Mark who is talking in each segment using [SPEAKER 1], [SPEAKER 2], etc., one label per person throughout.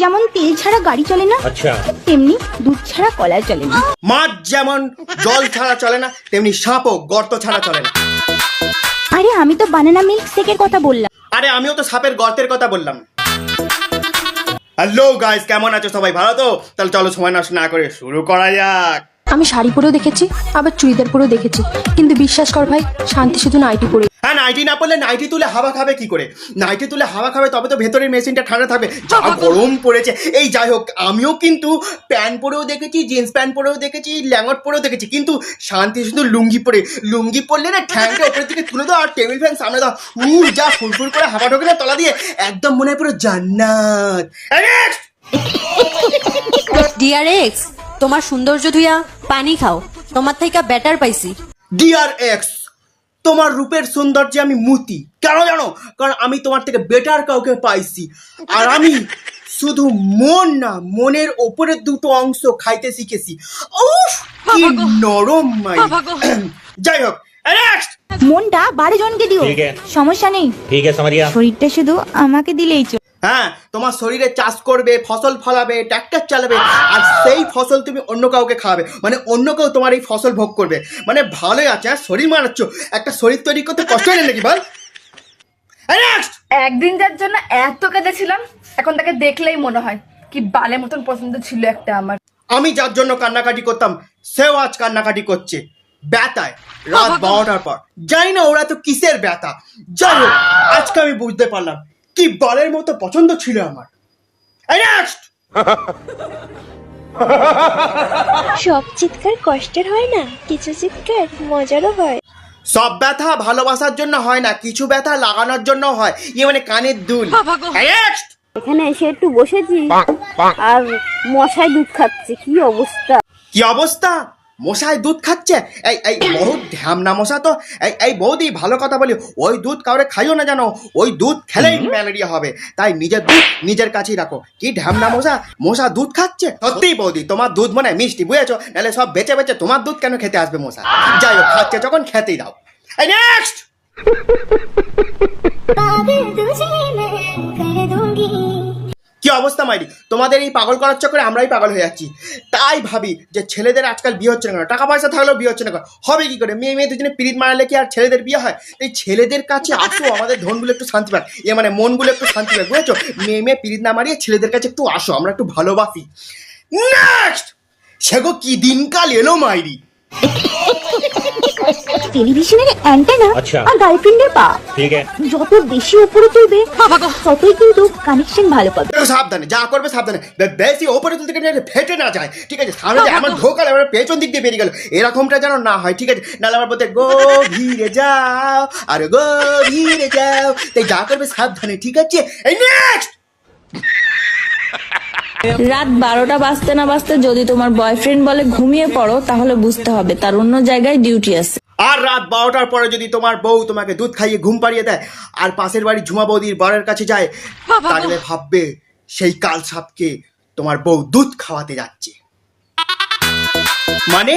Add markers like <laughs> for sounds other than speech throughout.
[SPEAKER 1] যেমন তেল ছাড়া গাড়ি চলে না
[SPEAKER 2] আচ্ছা।
[SPEAKER 1] তেমনি দুধ ছাড়া কলা চলে না।
[SPEAKER 3] মাছ যেমন জল ছাড়া চলে না তেমনি সাপও গর্ত ছাড়া চলে না।
[SPEAKER 1] আরে আমি তো বানানা মিল্ক শেকের কথা বললাম।
[SPEAKER 3] আরে আমিও তো সাপের গর্তের কথা বললাম। হ্যালো গাইস কেমন আছো সবাই? ভালো তো? তাহলে চলো সময় নষ্ট না করে শুরু করা যাক।
[SPEAKER 4] আমি শাড়ি পরেও দেখেছি আবার চুড়িদার পরেও দেখেছি। কিন্তু বিশ্বাস কর ভাই শান্তি শুধু নাইটি পরে।
[SPEAKER 3] হ্যাঁ নাইটি না পড়লে নাইটি তুলে হাওয়া খাবে কি করে? নাইটি তুলে হাওয়া খাবে তবে তো ভেতরের মেশিনটা ঠান্ডা থাকবে। যা গরম পড়েছে। এই যাই হোক আমিও কিন্তু প্যান্ট পরেও দেখেছি জিন্স প্যান্ট পরেও দেখেছি ল্যাঙ্গট পরেও দেখেছি। কিন্তু শান্তি শুধু লুঙ্গি পরে। লুঙ্গি পরলে না ঠ্যাংটা উপরের দিকে তুলে দাও আর টেবিল ফ্যান সামনে দাও। উ যা ফুলফুল করে হাওয়া ঢোকে না তলা দিয়ে একদম মনে হয় পুরো জান্নাত!
[SPEAKER 5] ডিয়ার এক্স তোমার সৌন্দর্য ধুইয়া পানি খাও। তোমার থেকে বেটার পাইছি।
[SPEAKER 3] ডিয়ার এক্স তোমার রূপের সৌন্দর্যে আমি মুতি। কেন জানো? কারণ আমি তোমার থেকে বেটার কাউকে পাইছি। আর আমি শুধু মন না মনের ওপরের দুটো অংশ খাইতে শিখেছি। কি নরম মাই। <clears throat> যাই হোক
[SPEAKER 1] মনটা বাড়ি জনকে দিও। সমস্যা নেই।
[SPEAKER 2] ঠিক আছে
[SPEAKER 1] শরীরটা শুধু আমাকে দিলেই চল।
[SPEAKER 3] হ্যাঁ তোমার শরীরে চাষ করবে ফসল ফলাবে ট্র্যাক্টর চালাবে আর সেই ফসল তুমি অন্য কাউকে খাওয়াবে। মানে অন্য কেউ তোমার এই ফসল ভোগ করবে। মানে ভালোই আছে হ্যাঁ শরীর মারাচ্ছ। একটা শরীর তৈরি করতে কষ্ট হয় নাকি বল?
[SPEAKER 6] একদিন যার জন্য এত কেঁদেছিলাম এখন তাকে দেখলেই মনে হয় কি বালে মতন পছন্দ ছিল একটা আমার।
[SPEAKER 3] আমি যার জন্য কান্নাকাটি করতাম সেও আজ কান্নাকাটি করছে। ব্যথায় রাত বারোটার পর। জানি না ওরা তো কিসের ব্যথা। যাই হোক আজকে আমি বুঝতে পারলাম। কি বলের মতো পছন্দ ছিল আমার?
[SPEAKER 7] সব চিৎকার কষ্টের হয় না কিছু চিৎকার মজারও হয়।
[SPEAKER 3] সব ব্যথা ভালোবাসার জন্য হয় না কিছু ব্যথা লাগানোর জন্য হয় ইয়ে মানে কানের দুল।
[SPEAKER 8] এখানে এসে একটু বসেছি আর মশায় দুধ খাচ্ছে কি অবস্থা?
[SPEAKER 3] কি অবস্থা? মশায় দুধ খাচ্ছে? এই এই বহুত ঢ্যামনা মশা তো। এই এই বৌদি ভালো কথা বলি ওই দুধ কাউরে খাইও না জানো? ওই দুধ খেলেই ম্যালেরিয়া হবে। তাই নিজের দুধ নিজের কাছেই রাখো। কি ঢ্যামনা মশা মশা দুধ খাচ্ছে? সত্যিই বৌদি তোমার দুধ মনে হয় মিষ্টি বুঝেছ? নাহলে সব বেঁচে বেঁচে তোমার দুধ কেন খেতে আসবে মশা যাই হোক খাচ্ছে যখন খেতেই দাও। এই নেক্সট কি অবস্থা, মাইরি? তোমাদের এই পাগল করার চক্করে আমরাই পাগল হয়ে যাচ্ছি। তাই ভাবি যে ছেলেদের আজকাল বিয়ে হচ্ছে না কেন? টাকা পয়সা থাকলেও বিয়ে হচ্ছে না কেন? হবে কি করে? মেয়ে মেয়ে দুজনে পিরিত মারালে কি আর ছেলেদের বিয়ে হয়? এই ছেলেদের কাছে আসো, আমাদের ধনগুলো একটু শান্তি পাক। এ মানে মনগুলো একটু শান্তি পাক, বুঝেছ? মেয়ে মেয়ে পিরিত না মারিয়ে ছেলেদের কাছে একটু আসো, আমরা একটু ভালোবাসি। নেক্সট সেগো কি দিনকাল এলো, মাইরি?
[SPEAKER 1] টেলিভিশনের অ্যান্টেনা
[SPEAKER 2] আচ্ছা।
[SPEAKER 1] আর গার্লফ্রেন্ডের পা। যত বেশি উপরে তুলবে ততই কিন্তু কানেকশন ভালো পাবে।
[SPEAKER 3] সাবধানে যা করবে সাবধানে। বেশি ওপরে তুলতে গেলে ফেটে না যায়। ঠিক আছে সামনে আমার ঢোকাল আমার পেছন দিক দিয়ে বেরিয়ে গেল। এরকমটা যেন না হয় ঠিক আছে? নাহলে আমার বলতে গো ভিড়ে যাও আর গো ভিড়ে যাও। তাই যা করবে সাবধানে ঠিক আছে? এই নেক্সট
[SPEAKER 9] রাত বারোটা বাজতে না বাজতে যদি তোমার বয়ফ্রেন্ড বলে ঘুমিয়ে পড়ো তাহলে বুঝতে হবে তার অন্য জায়গায় ডিউটি আছে।
[SPEAKER 3] আর রাত বারোটার পরে যদি তোমার বউ তোমাকে দুধ খাইয়ে ঘুম পাড়িয়ে দেয় আর পাশের বাড়ি ঝুমা বৌদির বরের কাছে যায় তাহলে ভাববে সেই কাল সাপকে তোমার বউ দুধ খাওয়াতে যাচ্ছে। মানে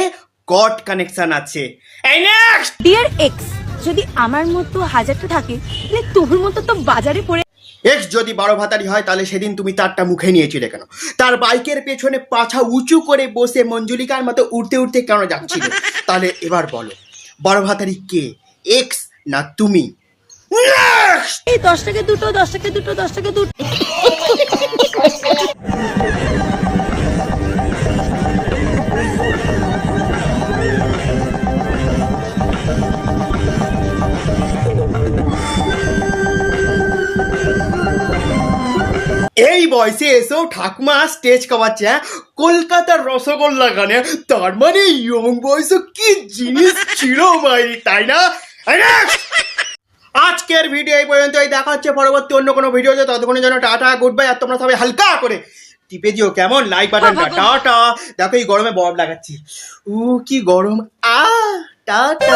[SPEAKER 3] গড কানেকশন আছে। এই নেক্সট
[SPEAKER 6] ডিয়ার এক্স যদি আমার মতো হাজারটা থাকে তাহলে তোর মতো তো বাজারে পড়ে
[SPEAKER 3] এক্স যদি বারো ভাতারি হয়, তাহলে সেদিন তুমি তারটা মুখে নিয়েছিলে কেন? তার বাইকের পেছনে পাছা উঁচু করে বসে মঞ্জুলিকার মতো উঠতে উঠতে কেন যাচ্ছিল? তাহলে এবার বলো, বারো ভাতারি কে? এক্স না তুমি?
[SPEAKER 6] এই দশ টাকা দুটো, দশ টাকা দুটো, দশ টাকা দুটো।
[SPEAKER 3] এই বয়সে এসেও ঠাকুমা স্টেজ কামাচ্ছে হ্যাঁ? কলকাতার রসগোল্লা গানে। তার মানে ইয়ং বয়সে কি জিনিস ছিল ভাই তাই না? আজকের ভিডিও এই পর্যন্তই। দেখা হচ্ছে পরবর্তী অন্য কোনো ভিডিওতে ততক্ষণের জন্য টাটা গুড বাই আর তোমরা সবাই হালকা করে টিপে দিও কেমন? লাইক বাটনটা <laughs> টাটা। দেখো এই গরমে বরফ লাগাচ্ছি। উ কি গরম। আ টাটা।